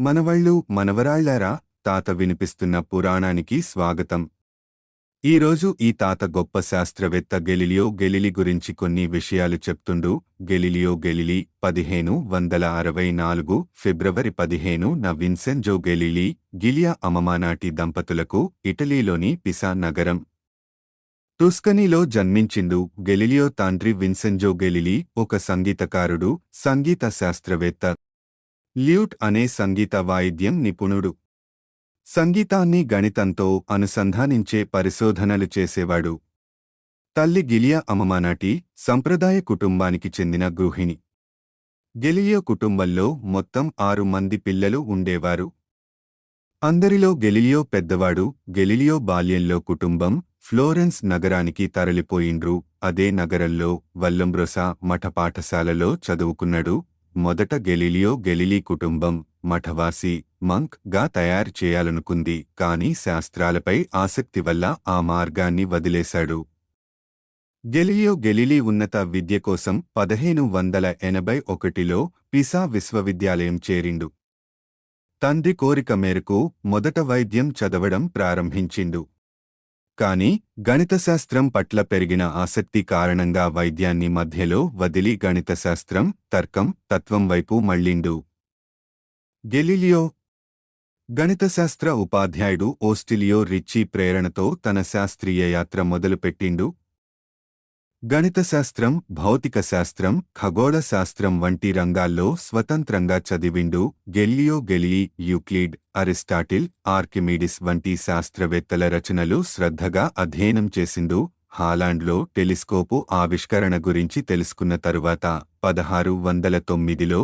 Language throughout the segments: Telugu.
మనవళ్ళు మనవరాళ్ళారా తాత వినిపిస్తున్న పురాణానికి స్వాగతం. ఈరోజు ఈ తాత గొప్ప శాస్త్రవేత్త గెలిలియో గెలిలి గురించి కొన్ని విషయాలు చెప్తుండు. గెలిలియో గెలిలి పదిహేను వందల అరవై నాలుగు ఫిబ్రవరి పదిహేను న విన్సెంజో గెలిలి గిలియా అమమానాటి దంపతులకు ఇటలీలోని పిసా నగరం. టుస్కనీలో జన్మించిండు గెలిలియో తండ్రి విన్సెంజో గెలిలి ఒక సంగీతకారుడు సంగీత శాస్త్రవేత్త. ల్యూట్ అనే సంగీత వాయిద్యం నిపుణుడు. సంగీతాన్ని గణితంతో అనుసంధానించే పరిశోధనలు చేసేవాడు. తల్లి గిలియా అమమానాటి సంప్రదాయ కుటుంబానికి చెందిన గృహిణి. గెలిలియో కుటుంబంలో మొత్తం ఆరు మంది పిల్లలు ఉండేవారు. అందరిలో గెలిలియో పెద్దవాడు గెలిలియో బాల్యంలో కుటుంబం ఫ్లోరెన్స్ నగరానికి తరలిపోయిండ్రు. అదే నగరంలో వల్లంబ్రొసా మఠ పాఠశాలలో చదువుకున్నాడు. మొదట గెలిలియో గెలిలీ కుటుంబం మఠవాసి మంక్గా తయారు చేయాలనుకుంది కాని శాస్త్రాలపై ఆసక్తి వల్ల ఆ మార్గాన్ని వదిలేశాడు. గెలిలియో గెలిలీ ఉన్నత విద్య కోసం పదిహేను వందల ఎనభై ఒకటిలో పిసా విశ్వవిద్యాలయం చేరిండు. తండ్రి కోరిక మేరకు మొదట వైద్యం చదవడం ప్రారంభించిండు. కాని గణితశాస్త్రం పట్ల పెరిగిన ఆసక్తి కారణంగా వైద్యాన్ని మధ్యలో వదిలి గణితశాస్త్రం తర్కం తత్వం వైపు మళ్ళిండు. గెలిలియో గణితశాస్త్ర ఉపాధ్యాయుడు ఓస్టిలియో రిచ్చి ప్రేరణతో తన శాస్త్రీయ యాత్ర మొదలుపెట్టిండు. గణితశాస్త్రం భౌతిక శాస్త్రం ఖగోళ శాస్త్రం వంటి రంగాల్లో స్వతంత్రంగా చదివిండు Galileo Galilei Euclid Aristotle Archimedes వంటి శాస్త్రవేత్తల రచనలు శ్రద్ధగా అధ్యయనం చేసిండు. హాలాండ్లో టెలిస్కోపు ఆవిష్కరణ గురించి తెలుసుకున్న తరువాత పదహారు వందల తొమ్మిదిలో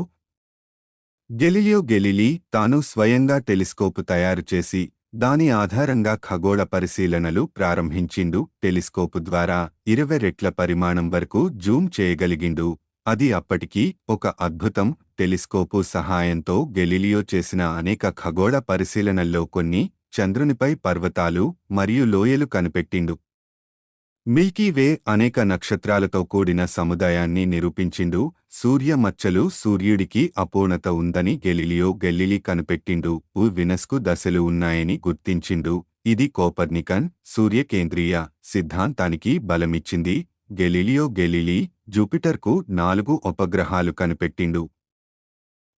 గెలియో గెలిలీ తాను స్వయంగా టెలిస్కోపు తయారు చేసి దాని ఆధారంగా ఖగోళ పరిశీలనలు ప్రారంభించిండు. టెలిస్కోపు ద్వారా ఇరవై రెట్ల పరిమాణం వరకు జూమ్ చేయగలిగిండు. అది అప్పటికీ ఒక అద్భుతం. టెలిస్కోపు సహాయంతో గెలిలియో చేసిన అనేక ఖగోళ పరిశీలనల్లో కొన్ని చంద్రునిపై పర్వతాలు మరియు లోయలు కనిపెట్టిండు. మిల్కీ వే అనేక నక్షత్రాలతో కూడిన సముదాయాన్ని నిరూపించిండు. సూర్య మచ్చలు సూర్యుడికి అపూర్ణత ఉందని గెలిలియో గెల్లిలి కనిపెట్టిండు. ఉ వినస్కు దశలు ఉన్నాయని గుర్తించిండు. ఇది కోపర్నికన్ సూర్యకేంద్రీయ సిద్ధాంతానికి బలమిచ్చింది. గెలిలియో గెలిలి జూపిటర్కు నాలుగు ఉపగ్రహాలు కనిపెట్టిండు.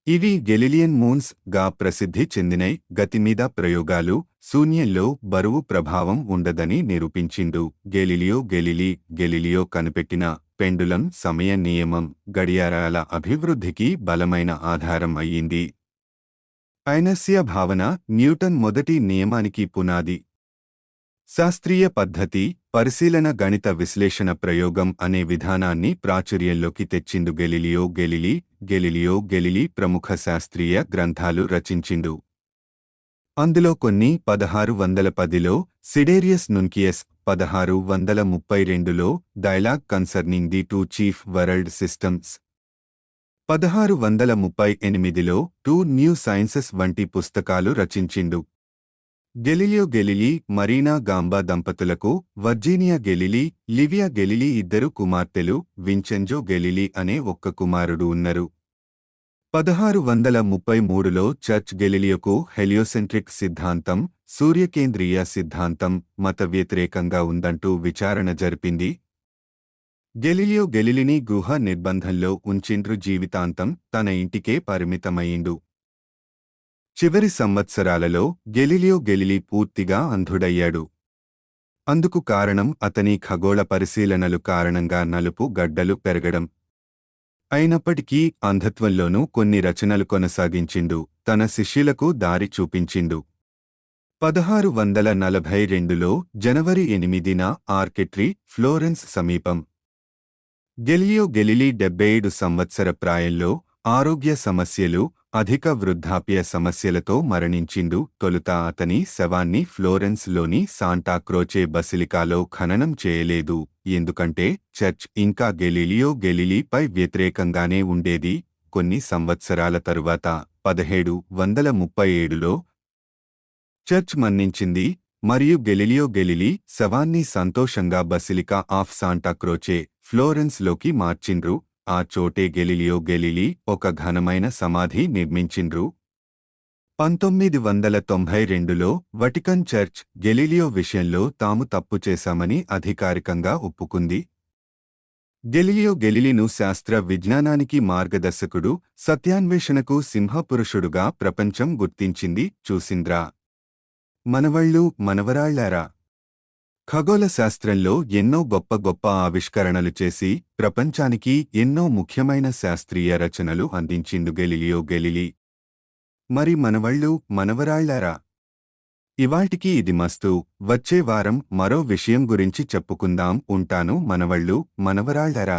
ఇవి గెలిలియన్ మూన్స్గా ప్రసిద్ధి చెందినై గతిమీద ప్రయోగాలు శూన్యంలో బరువు ప్రభావం ఉండదని నిరూపించిండు. గెలిలియో గెలిలి గెలిలియో కనిపెట్టిన పెండులం సమయ నియమం గడియారాల అభివృద్ధికి బలమైన ఆధారం అయ్యింది. ఐనస్య భావన న్యూటన్ మొదటి నియమానికి పునాది. శాస్త్రీయ పద్ధతి పరిశీలన గణిత విశ్లేషణ ప్రయోగం అనే విధానాన్ని ప్రాచుర్యంలోకి తెచ్చిండు గెలిలియో గెలిలి గెలిలియో గెలిలి ప్రముఖ శాస్త్రీయ గ్రంథాలు రచించిండు. అందులో కొన్ని పదహారు వందల పదిలో సిడేరియస్ నున్కియస్ పదహారు వందల ముప్పై రెండులో dialogue concerning the two chief world systems. పదహారు వందల ముప్పై ఎనిమిదిలో టూ న్యూ సైన్సెస్ వంటి పుస్తకాలు రచించిండు. గెలిలియో గెలిలీ మరీనా గాంబా దంపతులకు వర్జీనియా గెలిలీ లివియా గెలిలీ ఇద్దరు కుమార్తెలు వించెంజో గెలిలీ అనే ఒక్క కుమారుడు ఉన్నారు. పదహారు వందల ముప్పై మూడులో చర్చ్ గెలిలియోకు హెలియోసెంట్రిక్ సిద్ధాంతం సూర్యకేంద్రీయ సిద్ధాంతం మత వ్యతిరేకంగా ఉందంటూ విచారణ జరిపింది. గెలిలియో గెలిలిని గృహ నిర్బంధంలో ఉంచిండ్రు జీవితాంతం తన ఇంటికే పరిమితమయ్యిండు. చివరి సంవత్సరాలలో గెలిలియో గెలిలి పూర్తిగా అంధుడయ్యాడు. అందుకు కారణం అతని ఖగోళ పరిశీలనలు కారణంగా నలుపు గడ్డలు పెరగడం. అయినప్పటికీ అంధత్వంలోనూ కొన్ని రచనలు కొనసాగించిండు తన శిష్యులకు దారి చూపించిండు. పదహారు వందల నలభై రెండులో జనవరి ఎనిమిదిన ఆర్కెట్రీ ఫ్లోరెన్స్ సమీపం. గెలియో గెలిలీ డెబ్బేడు సంవత్సర ప్రాయంలో ఆరోగ్య సమస్యలు అధిక వృద్ధాప్య సమస్యలతో మరణించిండు తొలుత అతని శవాన్ని ఫ్లోరెన్స్లోని సాంటాక్రోచే బసిలికాలో ఖననం చేయలేదు. ఎందుకంటే చర్చ్ ఇంకా గెలీలియో గెలిలీపై వ్యతిరేకంగానే ఉండేది. కొన్ని సంవత్సరాల తరువాత పదిహేడు వందల ముప్పై ఏడులో చర్చ్ మన్నించింది. మరియు గెలిలియో గెలిలీ శవాన్ని సంతోషంగా బసిలికా ఆఫ్ సాంటాక్రోచే ఫ్లోరెన్స్లోకి మార్చిండ్రు. ఆ చోటే గెలిలియో గెలిలీ ఒక ఘనమైన సమాధి నిర్మించిండ్రు. పంతొమ్మిది వందల తొంభై రెండులో వటికన్ చర్చ్ గెలిలియో విషయంలో తాము తప్పు చేశామని అధికారికంగా ఒప్పుకుంది. గెలిలియో గెలిలిను శాస్త్ర విజ్ఞానానికి మార్గదర్శకుడు సత్యాన్వేషణకు సింహపురుషుడుగా ప్రపంచం గుర్తించింది చూసింద్రా. మనవళ్ళు మనవరాళ్ళారా? ఖగోళ శాస్త్రంలో ఎన్నో గొప్ప గొప్ప ఆవిష్కరణలు చేసి ప్రపంచానికి ఎన్నో ముఖ్యమైన శాస్త్రీయ రచనలు అందించిండు గెలిలియో గెలిలి. మరి మనవళ్ళు మనవరాళ్ళారా ఇవాటికి ఇది మస్తు. వచ్చే వారం మరో విషయం గురించి చెప్పుకుందాం ఉంటాను మనవళ్ళు మనవరాళ్ళారా